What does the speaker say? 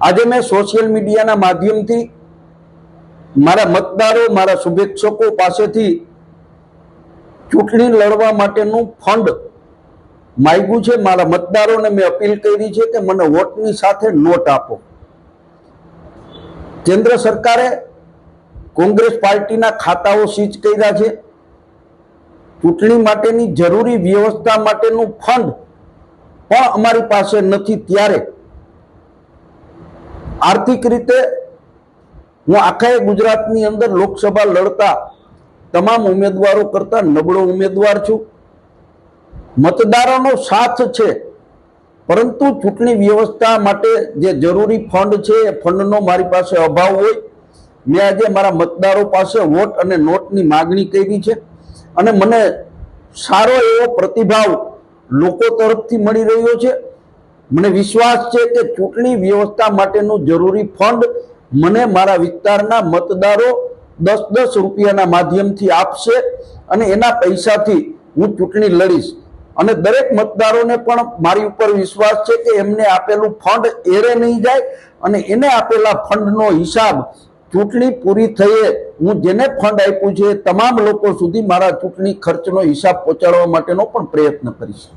આજે મેં સોશિયલ મીડિયાના માધ્યમથી મારા મતદારો, મારા શુભેચ્છકો પાસેથી ચૂંટણી લડવા માટેનું ફંડ માગ્યું છે. મારા મતદારોને મેં અપીલ કરી છે કે મને વોટની સાથે નોટ આપો. કેન્દ્ર સરકારે કોંગ્રેસ પાર્ટીના ખાતાઓ સીચ કર્યા છે. ચૂંટણી માટેની જરૂરી વ્યવસ્થા માટેનું ફંડ પણ અમારી પાસે નથી. ત્યારે આર્થિક રીતે હું આખા ગુજરાતની અંદર લોકસભા લડતા તમામ ઉમેદવારો કરતા નબળો ઉમેદવાર છું. મતદારોનો સાથ છે, પરંતુ ચૂંટણી વ્યવસ્થા માટે જે જરૂરી ફંડ છે, એ ફંડનો મારી પાસે અભાવ હોય. મેં આજે મારા મતદારો પાસે વોટ અને નોટની માગણી કરી છે અને મને સારો એવો પ્રતિભાવ લોકો તરફથી મળી રહ્યો છે. મને વિશ્વાસ છે કે ચૂંટણી વ્યવસ્થા માટેનું જરૂરી ફંડ મને મારા વિસ્તારના મતદારો દસ દસ રૂપિયાના માધ્યમથી આપશે અને એના પૈસાથી હું ચૂંટણી લડીશ. અને દરેક મતદારોને પણ મારી ઉપર વિશ્વાસ છે કે એમને આપેલું ફંડ એરે નહીં જાય અને એને આપેલા ફંડનો હિસાબ ચૂંટણી પૂરી થયે હું જેને ફંડ આપ્યું છે તમામ લોકો સુધી મારા ચૂંટણી ખર્ચનો હિસાબ પહોંચાડવા માટેનો પણ પ્રયત્ન કરીશ.